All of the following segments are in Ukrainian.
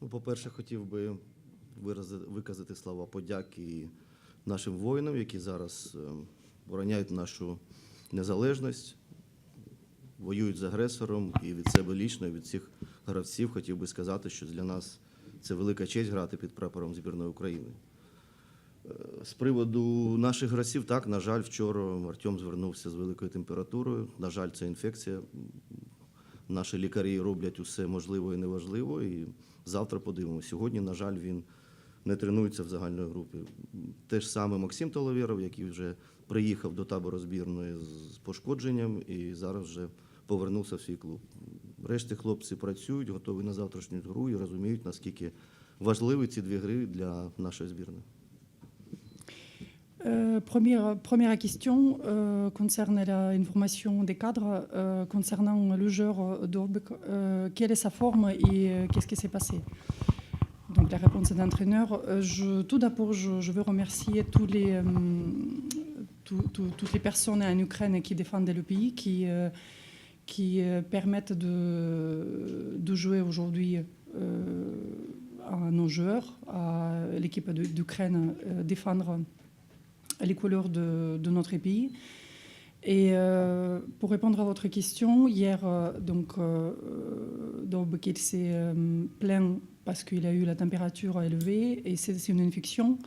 Ну, по-перше, хотів би вирази- виказати слова подяки нашим воїнам, які зараз е, обороняють нашу незалежність, воюють з агресором і від себе лічно, і від всіх гравців хотів би сказати, що для нас це велика честь грати під прапором збірної України. Е, З приводу наших гравців, так, на жаль, вчора Артем звернувся з великою температурою. На жаль, це інфекція. Наші лікарі роблять усе можливе і неважливо. І завтра подивимося. Сьогодні, на жаль, він не тренується в загальної групі. Те ж саме Максим Толовєров, який вже приїхав до табору збірної з пошкодженням і зараз вже повернувся в свій клуб. Решті хлопці працюють, готові на завтрашню гру і розуміють, наскільки важливі ці дві гри для нашої збірної. Euh, première, question euh, concerne la information des cadres. euh, concernant le joueur d'Orbeck, euh, quelle est sa forme et qu'est-ce qui s'est passé? Donc la réponse d'entraîneur. Euh, je- tout d'abord, je, veux remercier toutes les personnes en Ukraine qui défendent le pays, qui, permettent de, de jouer aujourd'hui à nos joueurs, à l'équipe d'Ukraine, défendre les couleurs de, notre pays. Et euh, pour répondre à votre question, hier, euh, donc, euh, il s'est euh, plaint parce qu'il a eu la température élevée et c'est une infection.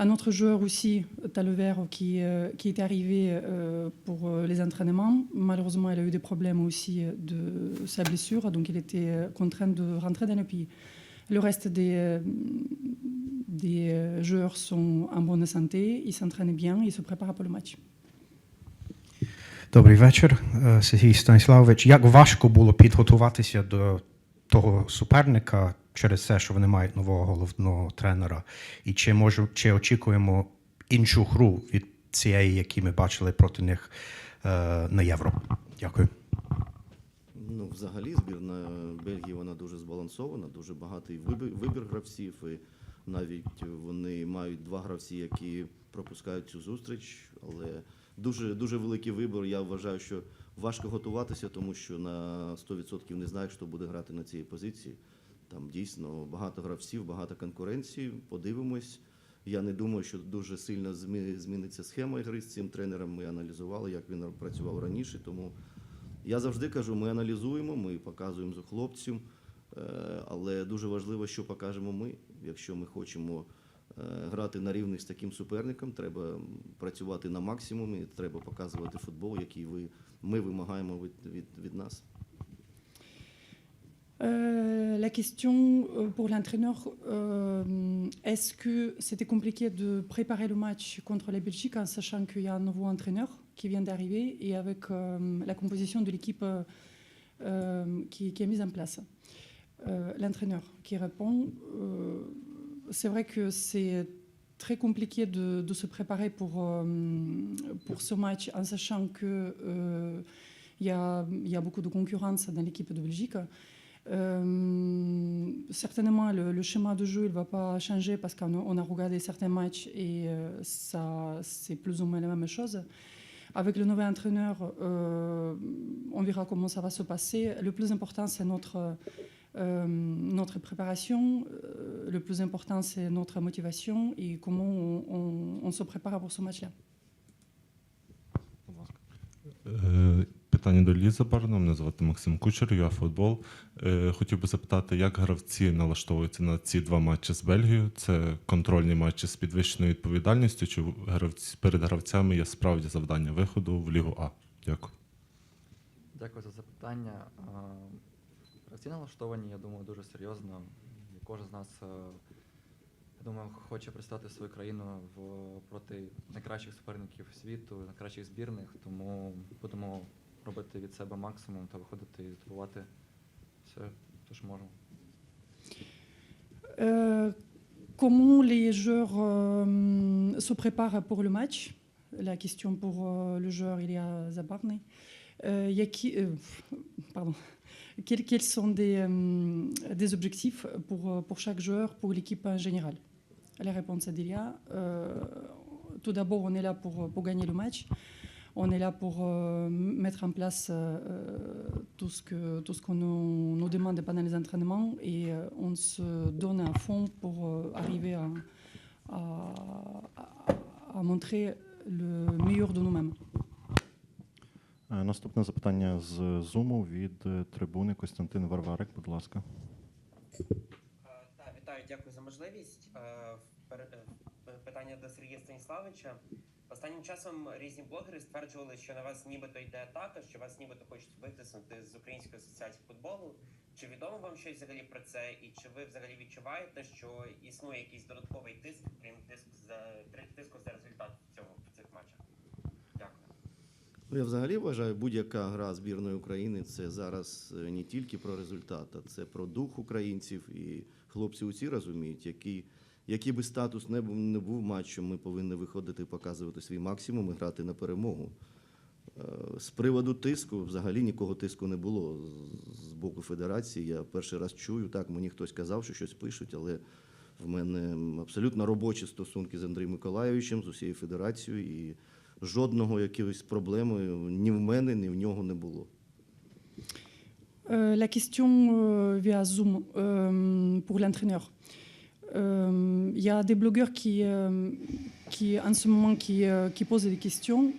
Un autre joueur aussi, Talever, qui, euh, qui est arrivé euh, pour euh, les entraînements. Malheureusement, il a eu des problèmes aussi de sa blessure, donc il était euh, contraint de rentrer dans le pays. Le reste des, euh, des euh, joueurs sont en bonne santé, ils s'entraînent bien, ils se préparent pour le match. Добрий вечір, Сергій Станіславович. Як важко було підготуватися до того суперника через те, що вони мають нового головного тренера? І чи може чи очікуємо іншу гру від цієї, які ми бачили проти них на євро? Дякую. Ну, взагалі, збірна Бельгії вона дуже збалансована, дуже багатий вибір, вибір гравців. І навіть вони мають два гравці, які пропускають цю зустріч. Але дуже, дуже великий вибір. Я вважаю, що важко готуватися, тому що на 100% не знаєш, хто буде грати на цій позиції. Там дійсно багато гравців, багато конкуренції. Подивимось. Я не думаю, що дуже сильно зміниться схема гри з цим тренером. Ми аналізували, як він працював раніше. Тому я завжди кажу, ми аналізуємо, ми показуємо за хлопцям, е, але дуже важливо, що покажемо ми. Якщо ми хочемо е, грати на рівних з таким суперником, треба працювати на максимумі, треба показувати футбол, який ви, ми вимагаємо від, від, від нас. Euh, la question euh, pour l'entraîneur, euh, est-ce euh, que c'était compliqué de préparer le match contre la Belgique en sachant qu'il y a un nouveau entraîneur qui vient d'arriver et avec euh, la composition de l'équipe euh, euh, qui, qui est mise en place Euh, L'entraîneur qui répond, euh, c'est vrai que c'est très compliqué de, se préparer pour, euh, pour ce match en sachant que euh, il y, a, y a beaucoup de concurrence dans l'équipe de Belgique. Euh, certainement, le, schéma de jeu ne va pas changer parce qu'on a, regardé certains matchs et euh, ça, c'est plus ou moins la même chose. Avec le nouvel entraîneur, euh, on verra comment ça va se passer. Le plus important, c'est notre, euh, notre préparation. Euh, le plus important, c'est notre motivation et comment on, on- on se prépare pour ce match-là. Е, Питання до Ліза Барна. Мене звати Максим Кучер, я футбол. Е, Хотів би запитати, як гравці налаштовуються на ці два матчі з Бельгією? Це контрольні матчі з підвищеною відповідальністю, чи гравці, перед гравцями є справді завдання виходу в Лігу А? Дякую. Дякую за запитання. Гравці налаштовані, я думаю, дуже серйозно. І Кожен з нас, е, я думаю, хоче представити свою країну в, проти найкращих суперників світу, найкращих збірних, тому будемо робити від себе максимум та виходити і здобувати все, що можемо. Euh, comment les joueurs euh, se préparent pour le match La question pour euh, le joueur Ilia Zabarny. Euh, y a qui, euh, pardon. Quels, sont des, euh, objectifs pour, euh, pour chaque joueur, pour l'équipe en général? La réponse à Delia. euh, tout d'abord, on est là pour, pour gagner le match. on est là pour mettre en place tout ce qu'on nous, demande pendant les entraînements et on se donne à fond pour arriver à- à montrer le meilleur de nous-mêmes. Е, Наступне запитання з Zoom від е, трибуни Костянтин Варварик, будь ласка. Так, вітаю, дякую за можливість. Е, е, Питання до Сергія Станіславовича. Останнім часом різні блогери стверджували, що на вас нібито йде атака, що вас нібито хочуть витиснути з Української асоціації футболу. Чи відомо вам щось взагалі про це? І чи ви взагалі відчуваєте, що існує якийсь додатковий тиск, крім тиску за тиску за результат в цьому в цих матчах? Ну, Я взагалі вважаю, будь-яка гра збірної України це зараз е, не тільки про результат, а це про дух українців. І хлопці усі розуміють, який, який би статус не був, не був матчем, ми повинні виходити, показувати свій максимум і грати на перемогу. Е, З приводу тиску, взагалі нікого тиску не було з боку федерації. Я перший раз чую. Так, мені хтось казав, що щось пишуть, але в мене абсолютно робочі стосунки з Андрієм Миколайовичем, з усією федерацією, і жодного якоїсь проблеми ні в мене, ні в нього не було. Euh, la question euh, via Zoom euh, pour l'entraîneur. Euh, Il y a des blogueurs qui, euh, qui en ce moment, qui, euh, qui posent des questions.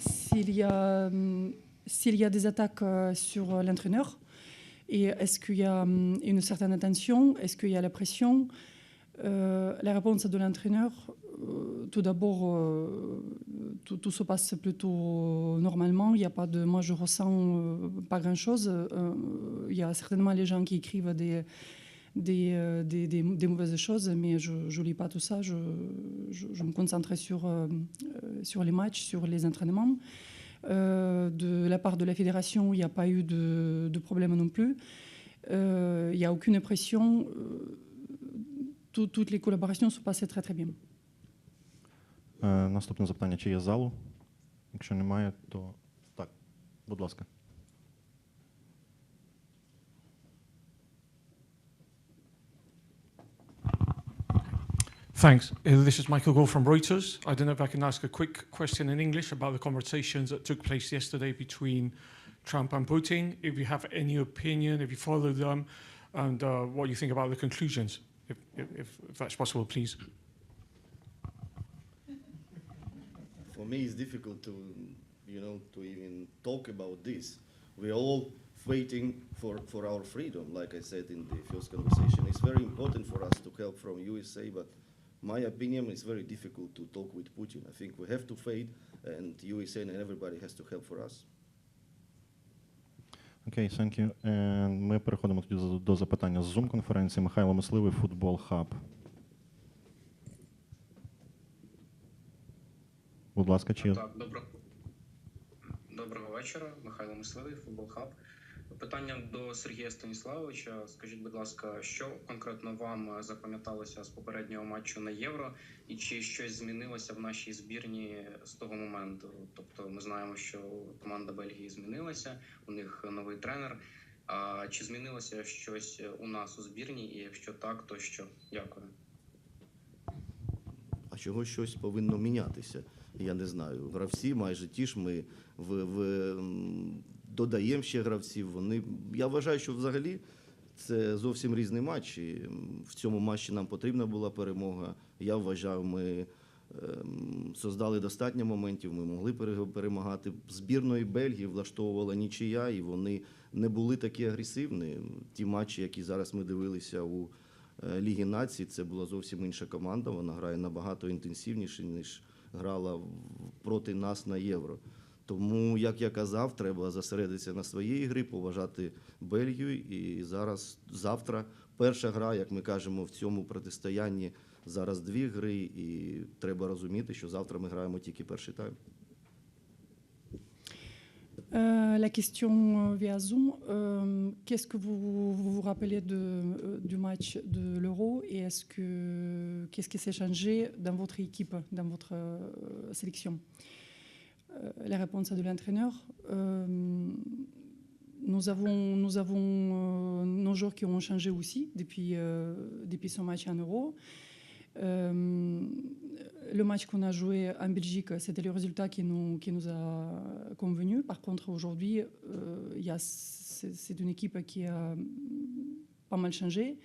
S'il y a, hum, s'il y a des attaques euh, sur euh, l'entraîneur, et est-ce qu'il y a hum, une certaine attention, est-ce qu'il y a la pression Euh, La réponse de l'entraîneur, euh, tout d'abord, euh, tout, se passe plutôt normalement. Il n'y a pas de, moi, je ressens euh, pas grand-chose. Euh, il y a certainement les gens qui écrivent des, euh, mauvaises choses, mais je ne lis pas tout ça. Je, me concentre sur, euh, euh, les matchs, sur les entraînements. Euh, de la part de la fédération, il n'y a pas eu de, problème non plus. Euh, Il n'y a aucune pression. Euh, tout- toutes les collaborations se passaient très très bien. Е, Наступне запитання: чи є залу? Якщо немає, то так, будь ласка. Thanks. Uh, This is Michael Gore from Reuters. I don't know if I can ask a quick question in English about the conversations that took place yesterday between Trump and Putin. If you have any opinion, if you follow them, and uh, what you think about the conclusions, if, if, if that's possible, please. For me, it's difficult to, you know, to even talk about this. We're all waiting for, for our freedom, like I said in the first conversation. It's very important for us to help from USA, but my opinion is very difficult to talk with Putin. I think we have to fight, and USA and everybody has to help for us. Окей, thank you. Е, Ми переходимо тоді до запитання з Zoom конференції. Михайло Мисливий, Футбол Хаб. Будь ласка, чи Так, добро... доброго вечора. Михайло Мисливий, Футбол Хаб. Питання до Сергія Станіславовича. Скажіть, будь ласка, що конкретно вам запам'яталося з попереднього матчу на євро, і чи щось змінилося в нашій збірні з того моменту? Тобто, ми знаємо, що команда Бельгії змінилася, у них новий тренер. А чи змінилося щось у нас у збірні? І якщо так, то що? Дякую. А чого щось повинно мінятися? Я не знаю. Гравці майже ті ж ми в, в, додаємо ще гравців. Вони, я вважаю, що взагалі це зовсім різний матч. І в цьому матчі нам потрібна була перемога. Я вважаю, ми ем, создали достатньо моментів, ми могли перемагати. Збірної Бельгії влаштовувала нічия, і вони не були такі агресивні. Ті матчі, які зараз ми дивилися у е, Ліги націй, це була зовсім інша команда. Вона грає набагато інтенсивніше, ніж грала проти нас на євро. Тому, як я казав, треба зосередитися на своїй грі, поважати Бельгію. І зараз, завтра, перша гра, як ми кажемо, в цьому протистоянні зараз дві гри, і треба розуміти, що завтра ми граємо тільки перший тайм. Euh, la question via Zoom, euh, qu'est-ce que vous vous, vous rappelez de, du match de l'Euro et est-ce que qu'est-ce qui s'est changé dans votre équipe, dans votre euh, sélection La réponse de l'entraîneur. euh, nous avons, nous avons euh, nos joueurs qui ont changé aussi depuis, euh, depuis ce match en Euro. Euh, le match qu'on a joué en Belgique, c'était le résultat qui nous, qui nous a convenu. Par contre, aujourd'hui, euh, c'est une équipe qui a pas mal changé,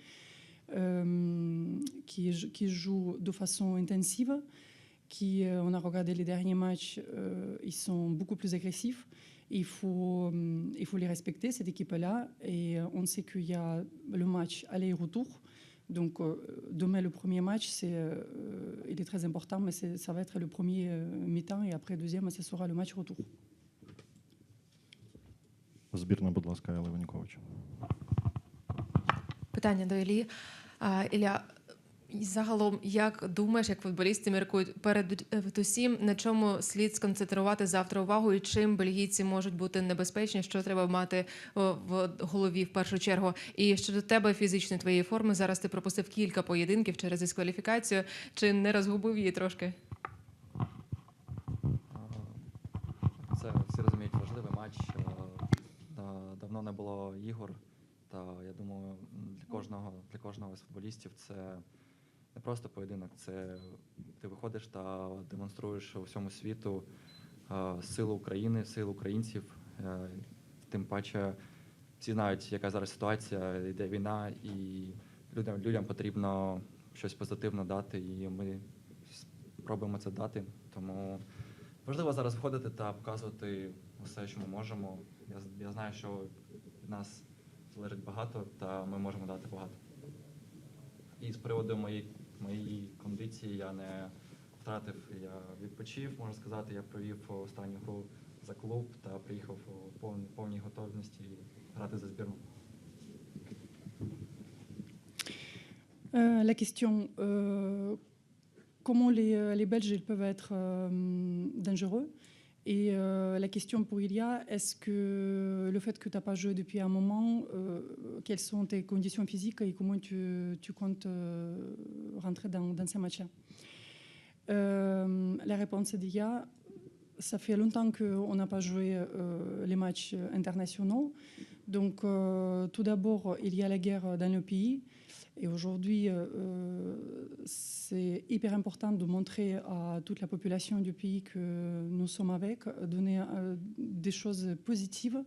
euh, qui joue de façon intensive, qui, euh, on a regardé les derniers matchs, euh, ils sont beaucoup plus agressifs. Il faut, euh, il faut les respecter, cette équipe-là. Et euh, on sait qu'il y a le match aller et retour. Donc euh, demain, le premier match, c'est, euh, il est très important, mais c'est- ça va être le premier euh, mi-temps. Et après, deuxième, ce sera le match retour. Збірна, будь ласка, Елла Ванькович. Питання до Іллі. А, Ілля, і загалом, як думаєш, як футболісти міркують перед е, усім, на чому слід сконцентрувати завтра увагу і чим бельгійці можуть бути небезпечні, що треба мати в голові в першу чергу? І щодо тебе фізичної твоєї форми, зараз ти пропустив кілька поєдинків через дискваліфікацію. Чи не розгубив її трошки? Е, Це всі розуміють важливий матч. Е, Давно не було ігор. Та я думаю, для кожного, для кожного з футболістів це просто поєдинок, це ти виходиш та демонструєш усьому світу силу України, силу українців. Е, Тим паче всі знають, яка зараз ситуація, йде війна, і людям, людям потрібно щось позитивне дати, і ми спробуємо це дати. Тому Важливо зараз виходити та показувати усе, що ми можемо. Я, я знаю, що від нас залежить багато, та ми можемо дати багато. І з приводу моєї, моєї кондиції я не втратив, я відпочив, можна сказати, я провів останню гру за клуб та приїхав у повній готовності грати за збірну. Euh, la question euh, comment les, les Belges ils peuvent être euh, dangereux Et euh, la question pour Ilia est-ce que le fait que tu n'as pas joué depuis un moment, euh, quelles sont tes conditions physiques et comment tu, comptes euh, rentrer dans, ces matchs-là? La réponse d'Ilia ça fait longtemps qu'on n'a pas joué les matchs internationaux. Donc, tout d'abord, il y a la guerre dans le pays. Et aujourd'hui, euh, c'est hyper important de montrer à toute la population du pays que nous sommes avec, donner euh, des choses positives.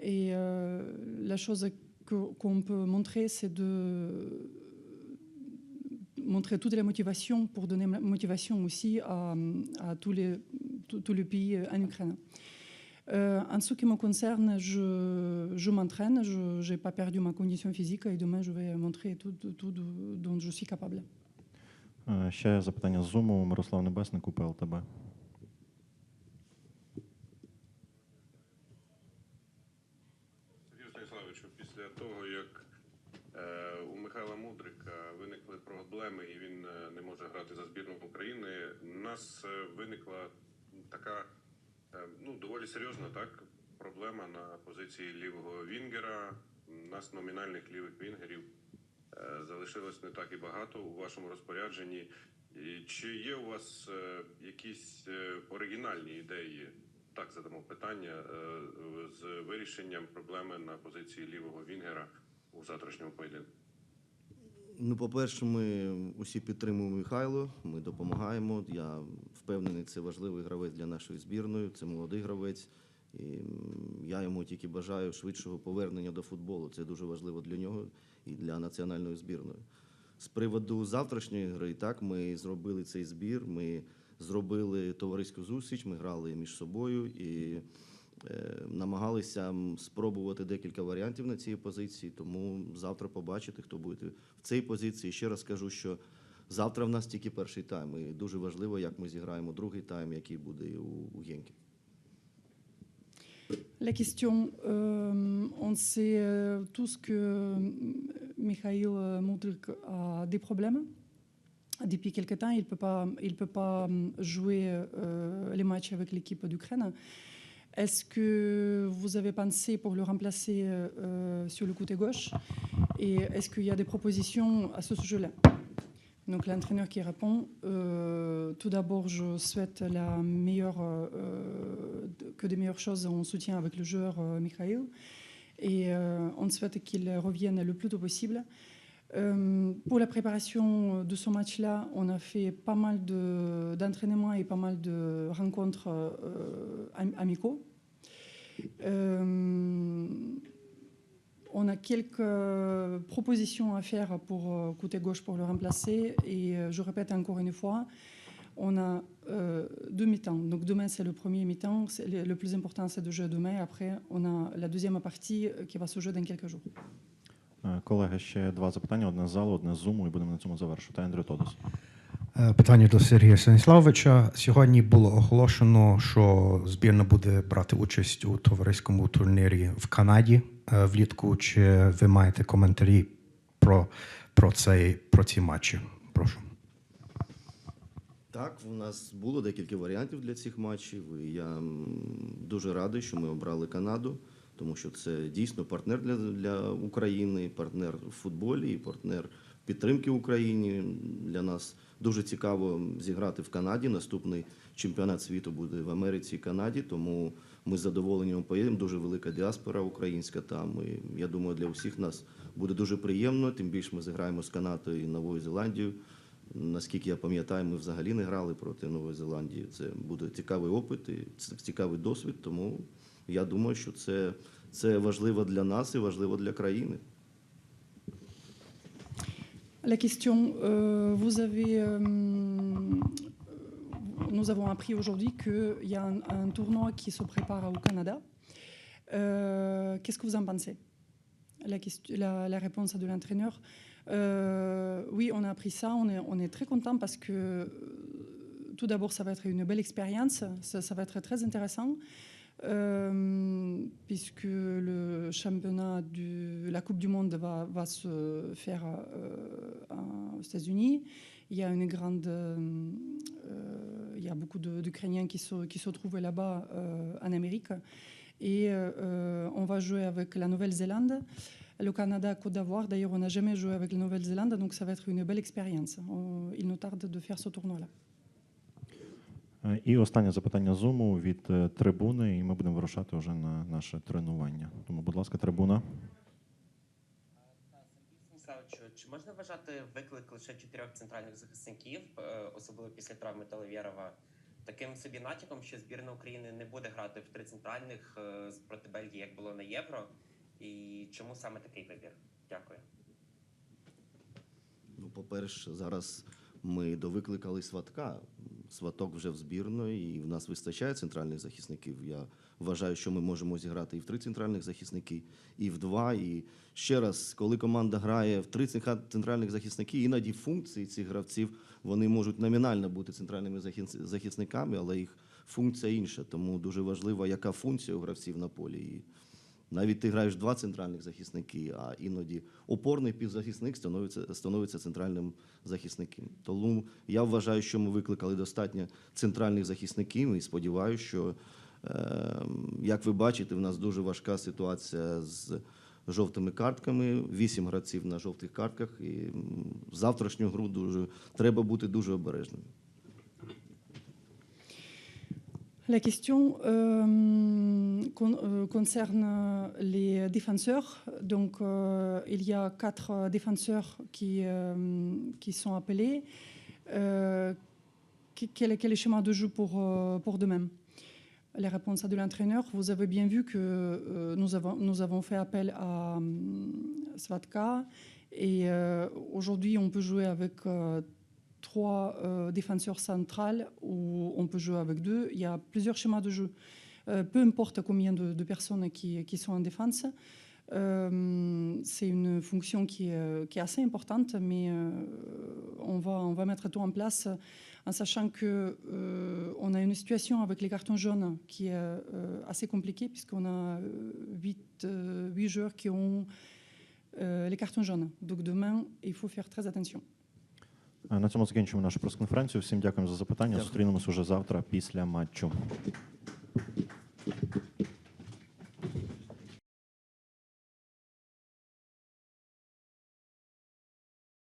Et euh, la chose qu'on peut montrer, c'est de montrer toute la motivation pour donner motivation aussi à, tous les, tout, tout le pays euh, en Ukraine. Euh, en ce qui me concerne, je, je m'entraîne, je n'ai pas perdu ma condition physique et demain je vais montrer tout, tout, tout dont je suis capable. Е, Ще запитання з Зуму. Мирослав Небесник, УПЛ ТБ. Сергію Станіславовичу, після того, як е, у Михайла Мудрика виникли проблеми і він е, не може грати за збірну України, у нас е, виникла така серйозна так, проблема на позиції лівого Вінгера. У нас номінальних лівих вінгерів е, залишилось не так і багато у вашому розпорядженні. І чи є у вас е, якісь е, оригінальні ідеї так задамо питання з вирішенням проблеми на позиції лівого Вінгера у завтрашньому поєдинку. Ну, по-перше, ми усі підтримуємо Михайло, ми допомагаємо. Я впевнений, це важливий гравець для нашої збірної, це молодий гравець. І я йому тільки бажаю швидшого повернення до футболу. Це дуже важливо для нього і для національної збірної. З приводу завтрашньої гри, так, ми зробили цей збір, ми зробили товариську зустріч, ми грали між собою і намагалися спробувати декілька варіантів на цій позиції. Тому завтра побачите, хто буде в цій позиції. Ще раз скажу, що завтра в нас тільки перший тайм. І дуже важливо, як ми зіграємо другий тайм, який буде у, Генкі. La question, euh, on sait euh, tous que euh, Mikhail euh, Mudryk a des problèmes. Depuis quelque temps, il ne peut pas, il peut pas jouer euh, les matchs avec l'équipe d'Ukraine. Est-ce que vous avez pensé pour le remplacer euh, euh, sur le côté gauche? Et est-ce qu'il y a des propositions à ce sujet-là? Donc l'entraîneur qui répond, euh, tout d'abord, je souhaite la meilleure, que des meilleures choses en soutien avec le joueur Mikhail. Et on souhaite qu'il revienne le plus tôt possible. Pour la préparation de ce match-là, on a fait pas mal de- d'entraînements et pas mal de rencontres am- amicaux. Euh, on a quelques propositions à faire pour euh, côté gauche pour le remplacer. Et euh, je répète encore une fois, on a euh, deux mi-temps. Donc demain, c'est le premier mi-temps. C'est Le, le plus important, c'est de jouer demain. Après, on a la deuxième partie euh, qui va se jouer dans quelques jours. Е, Колеги, ще два запитання: одне з залу, одне з зуму, і будемо на цьому завершувати. Андрій Тодос. Е, Питання до Сергія Станіславовича. Сьогодні було оголошено, що збірна буде брати участь у товариському турнірі в Канаді е, влітку. Чи ви маєте коментарі про, про, цей, про ці матчі? Прошу. Так, у нас було декілька варіантів для цих матчів. І я дуже радий, що ми обрали Канаду, тому що це дійсно партнер для, для України, партнер в футболі і партнер підтримки Україні. Для нас дуже цікаво зіграти в Канаді. Наступний чемпіонат світу буде в Америці і Канаді, тому ми з задоволенням поїдемо. Дуже велика діаспора українська там. І я думаю, для усіх нас буде дуже приємно. Тим більше ми зіграємо з Канадою і Новою Зеландією. Наскільки я пам'ятаю, ми взагалі не грали проти Нової Зеландії. Це буде цікавий опит і цікавий досвід. Тому я думаю, що це, це важливо для нас і важливо для країни. La question, euh, vous avez, euh, nous avons appris aujourd'hui qu'il y a un, tournoi qui se prépare au Canada. Euh, Qu'est-ce que vous en pensez? La, réponse de l'entraîneur. Oui, on a appris ça, on est, très content parce que tout d'abord, ça va être une belle expérience, ça va être très intéressant. Euh, puisque le championnat de la Coupe du Monde va, se faire euh, aux États-Unis. Il y a une grande, euh, euh, il y a beaucoup d'Ukrainiens qui se, qui trouvent là-bas euh, en Amérique. Et euh, euh, on va jouer avec la Nouvelle-Zélande, le Canada, Côte d'Ivoire. D'ailleurs, on n'a jamais joué avec la Nouvelle-Zélande, donc ça va être une belle expérience. Il nous tarde de faire ce tournoi-là. Е, І останнє запитання зуму від е, трибуни, і ми будемо вирушати вже на наше тренування. Тому, будь ласка, трибуна. Сергій чи можна вважати виклик лише чотирьох центральних захисників, е, особливо після травми Талавєрова, таким собі натяком, що збірна України не буде грати в три центральних е, проти Бельгії, як було на євро? І чому саме такий вибір? Дякую. Ну, по-перше, зараз ми довикликали сватка. Сваток вже в збірну, і в нас вистачає центральних захисників. Я вважаю, що ми можемо зіграти і в три центральних захисники, і в два. І ще раз, коли команда грає в три центральних захисники, іноді функції цих гравців вони можуть номінально бути центральними захисниками, але їх функція інша. Тому дуже важливо, яка функція у гравців на полі. Навіть ти граєш два центральних захисники, а іноді опорний півзахисник становиться, становиться центральним захисником. Тому я вважаю, що ми викликали достатньо центральних захисників і сподіваюся, що, е, як ви бачите, в нас дуже важка ситуація з жовтими картками, вісім гравців на жовтих картках. І завтрашню гру дуже треба бути дуже обережним. La question euh, euh, concerne les défenseurs. Donc, euh, il y a quatre défenseurs qui, qui sont appelés. Quel, est- quel est le schéma de jeu pour, pour demain? Les réponses de l'entraîneur. Vous avez bien vu que nous, avons, nous avons fait appel à Svatka. Et aujourd'hui, on peut jouer avec trois euh, défenseurs centrales ou on peut jouer avec deux. Il y a plusieurs schémas de jeu. Euh, peu importe combien de, personnes qui, qui sont en défense, euh, c'est une fonction qui est, qui est assez importante, mais on, va, on va mettre tout en place en sachant euh, on a une situation avec les cartons jaunes qui est assez compliquée puisqu'on a huit, huit joueurs qui ont les cartons jaunes. Donc demain, il faut faire très attention. Е, На цьому закінчуємо нашу прес-конференцію. Всім дякуємо за запитання. Дякую. Зустрінемось уже завтра після матчу.